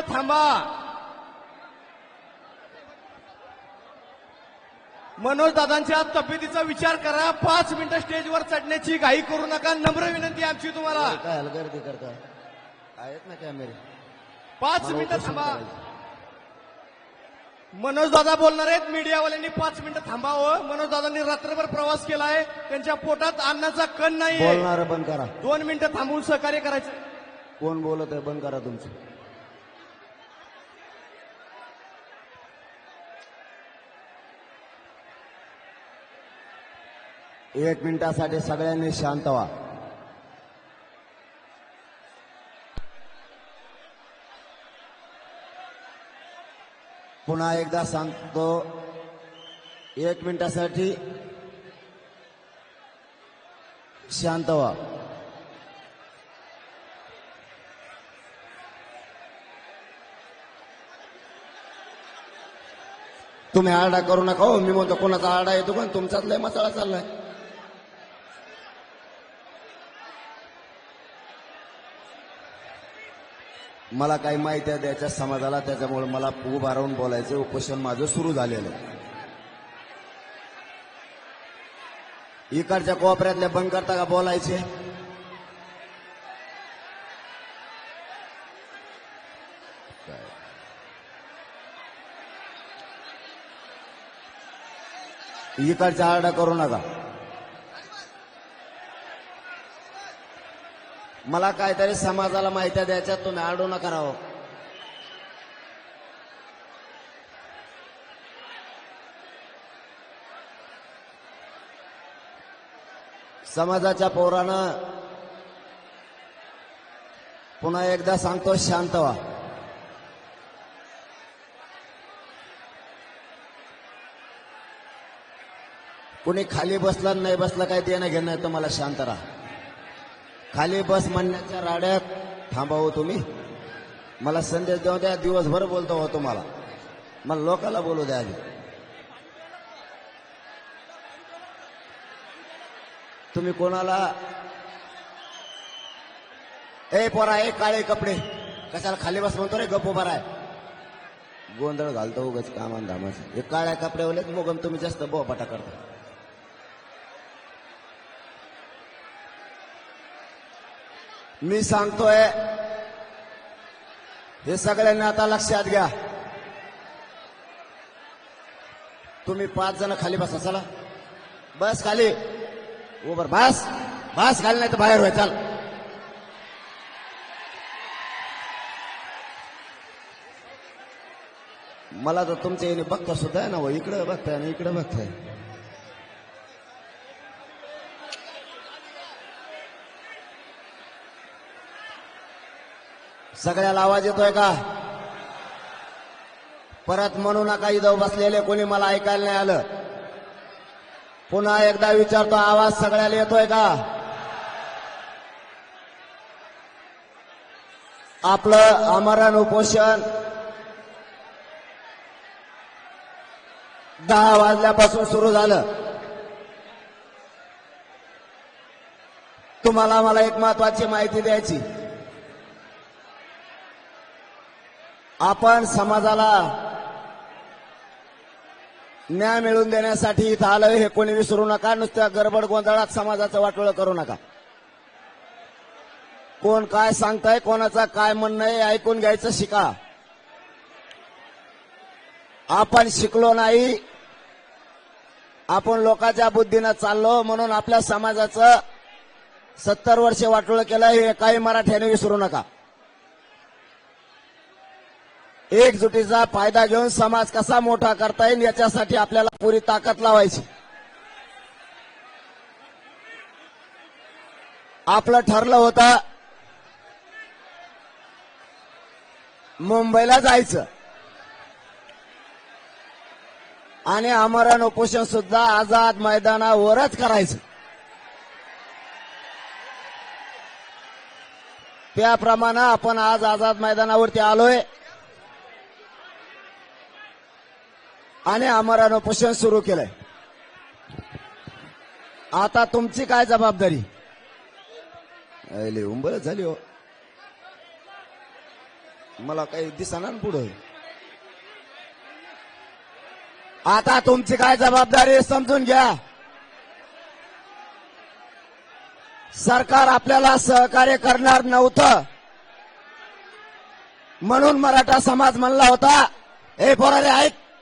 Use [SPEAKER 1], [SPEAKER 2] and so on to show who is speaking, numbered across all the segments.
[SPEAKER 1] मिनिटं थांबा. मनोज दादांच्या तब्येतीचा विचार करा. पाच मिनिटं स्टेजवर चढण्याची घाई करू नका. नम्र विनंती आहे आमची तुम्हाला.
[SPEAKER 2] काय हलगर्दी करता? आहेत ना कॅमेरे
[SPEAKER 1] पाच मिनिटं थांबा. मनोज दादा बोलणार आहेत. मीडियावाल्यांनी पाच मिनिटं थांबावं मनोज दादांनी रात्रभर प्रवास केलाय. त्यांच्या पोटात अन्नाचा कण
[SPEAKER 2] बोलणार बंद करा.
[SPEAKER 1] दोन मिनिटं थांबून सहकार्य करायचं.
[SPEAKER 2] कोण बोलत आहे बंद करा तुमचं. एक मिनिटासाठी सगळ्यांनी शांत व्हा. पुन्हा एकदा सांगतो एक मिनिटासाठी शांत व्हा. तुम्ही आरडा करू नका हो मी म्हणतो कोणाचा आरडा येतो पण तुमचाच लय मसाळा चाललाय. मला काही माहिती आहे द्यायच्या समाजाला त्याच्यामुळे मला उभा राहून बोलायचं उपोषण माझं सुरू झालेलं आहे. इकडच्या कोपऱ्यातल्या बंद करता का बोलायचे इकडच्या आरडा करू नका मला काहीतरी समाजाला माहिती द्यायच्या तुम्ही आडू नका राहो. समाजाच्या पोरानं पुन्हा एकदा सांगतो शांत व्हा. कुणी खाली बसलं नाही बसलं काही देणं घेणं तुम्हाला शांत राहा. खाली बस म्हणण्याच्या राड्यात थांबावं तुम्ही. मला संदेश देऊ द्या दिवसभर बोलतो हो तुम्हाला. मला लोकाला बोलू द्या आधी. तुम्ही कोणाला? ए पोरा ए काळे कपडे. कशाला खाली बस म्हणतो रे गप्प उभा आहे गोंधळ घालतो उगाच कामान धामाचं हे काळ्या कपड्यावलेच मोगम तुम्ही जास्त बोपाटा करता. मी सांगतोय हे सगळ्यांनी आता लक्षात घ्या. तुम्ही पाच जण खाली बसा चला. बस खाली. उभर बस. बस खाली नाही तर बाहेर होय चाल. मला तर तुमच्या येणे बघता सुद्धा आहे ना हो. इकडं बघताय आणि इकडं बघताय. सगळ्याला आवाज येतोय का? परत म्हणू नका इथं बसलेले कोणी मला ऐकायला नाही आलं. पुन्हा एकदा विचारतो आवाज सगळ्याला येतोय का? आपलं आमरण उपोषण दहा वाजल्यापासून सुरू झालं. तुम्हाला मला एक महत्वाची माहिती द्यायची. आपण समाजाला न्याय मिळवून देण्यासाठी इथं आलोय हे कोणी विसरू नका. नुसत्या गडबड गोंधळात समाजाचं वाटोळं करू नका. कोण काय सांगताय कोणाचा काय म्हणणं आहे ऐकून घ्यायचं शिका. आपण शिकलो नाही. आपण लोकांच्या बुद्धीनं चाललो म्हणून आपल्या समाजाचं सत्तर वर्षे वाटोळं केलं हे काही मराठ्याने विसरू नका. एकजुटीचा फायदा घेऊन समाज कसा मोठा करता येईल याच्यासाठी आपल्याला पुरी ताकद लावायची. आपलं ठरलं होतं मुंबईला जायचं. आणि आमरण उपोषण सुद्धा आझाद मैदानावरच करायचं. त्याप्रमाणे आपण आज आझाद मैदानावरती आलोय. आणि आमरण उपोषण सुरू केलंय. आता तुमची काय जबाबदारी? अरे उंबर झाली हो. मला काही दिसणार पुढे. आता तुमची काय जबाबदारी समजून घ्या. सरकार आपल्याला सहकार्य करणार नव्हतं. म्हणून मराठा समाज म्हणला होता हे पोराले ऐक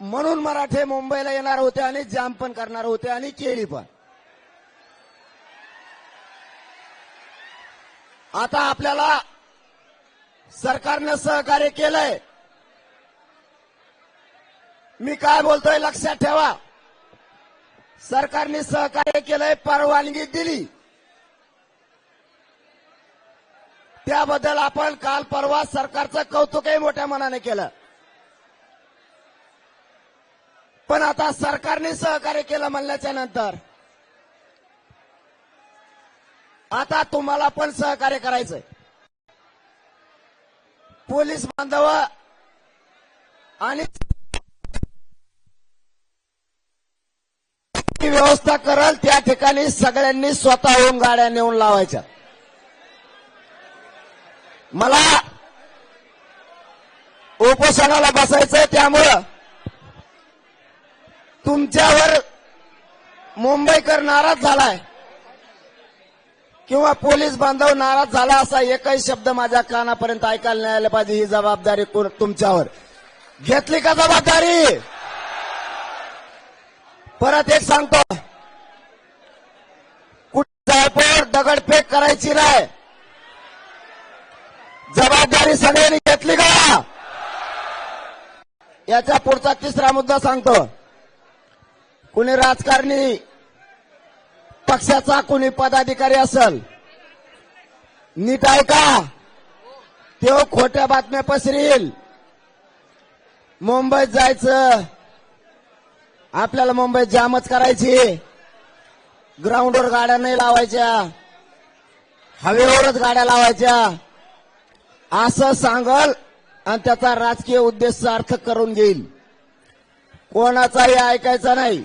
[SPEAKER 2] म्हणून मराठे मुंबईला येणार होते आणि जाम पण करणार होते आणि केली पण. आता आपल्याला सरकारनं सहकार्य केलंय. मी काय बोलतोय लक्षात ठेवा. सरकारने सहकार्य केलंय परवानगी दिली. त्याबद्दल आपण काल परवा सरकारचं कौतुकही मोठ्या मनाने केलं. पण आता सरकारने सहकार्य केलं म्हणल्याच्या नंतर. आता तुम्हाला पण सहकार्य करायचंय. पोलीस बांधव आणि ती व्यवस्था करल त्या ठिकाणी सगळ्यांनी स्वतःहून गाड्या नेऊन लावायच्या. मला उपोषणाला बसायचंय त्यामुळं तुमच्यावर मुंबईकर नाराज झालाय. किंवा पोलीस बांधव नाराज झाला असा एकही शब्द माझ्या कानापर्यंत ऐकायला नाही आला पाहिजे. ही जबाबदारी तुमच्यावर. घेतली का जबाबदारी? परत एक सांगतो. कुठे जायपर दगडफेक करायची नाही. जबाबदारी सगळ्यांनी घेतली का? याच्या पुढचा तिसरा मुद्दा सांगतो. कुणी राजकारणी पक्षाचा कुणी पदाधिकारी असल नीट ऐका तो खोट्या बातम्या पसरील. मुंबईत जायचं. आपल्याला मुंबईत जामच करायची. ग्राउंडवर गाड्या नाही लावायच्या. हवेवरच गाड्या लावायच्या. असं सांगल आणि त्याचा राजकीय उद्देश सार्थक करून घेईल. कोणाचाही ऐकायचा नाही.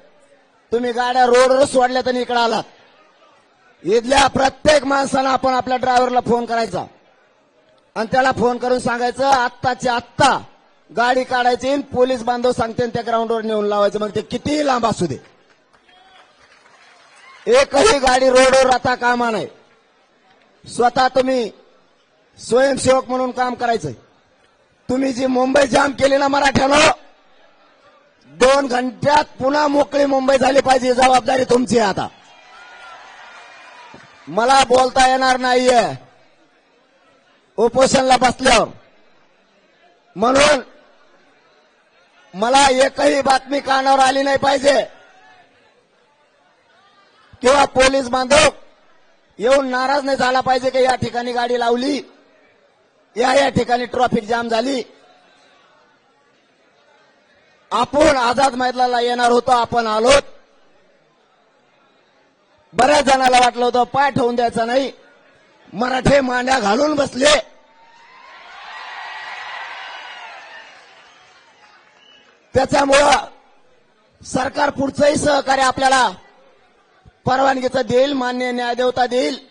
[SPEAKER 2] तुम्ही गाड्या रोडवर सोडल्या तर इकडे आलात. इथल्या प्रत्येक माणसानं आपण आपल्या ड्रायव्हरला फोन करायचा. आणि त्याला फोन करून सांगायचं आत्ताच्या आत्ता गाडी काढायची आणि पोलीस बांधव सांगते त्या ग्राउंडवर नेऊन लावायचं. मग ते कितीही लांब असू दे. एकही गाडी रोडवर आता कामा नाही स्वतः तुम्ही स्वयंसेवक म्हणून काम करायचंय. तुम्ही जी मुंबई जाम केली ना मराठ्यानं दोन घंट्यात पुन्हा मोकळी मुंबई झाली पाहिजे जबाबदारी तुमची आता. मला बोलता येणार नाहीये. उपोषणला बसल्यावर. म्हणून मला एकही बातमी कानावर आली नाही पाहिजे. किंवा पोलीस बांधव येऊन नाराज नाही झाला पाहिजे की या ठिकाणी गाडी लावली. या या ठिकाणी ट्रॉफिक जाम झाली. आपण आझाद मैदानाला येणार होतो आपण आलोत. बऱ्याच जणाला वाटलं होतं पाय ठेवून द्यायचा नाही. मराठे मांड्या घालून बसले. त्याच्यामुळं सरकार पुढचंही सहकार्य आपल्याला परवानगीचं देईल मान्य न्यायदेवता देईल.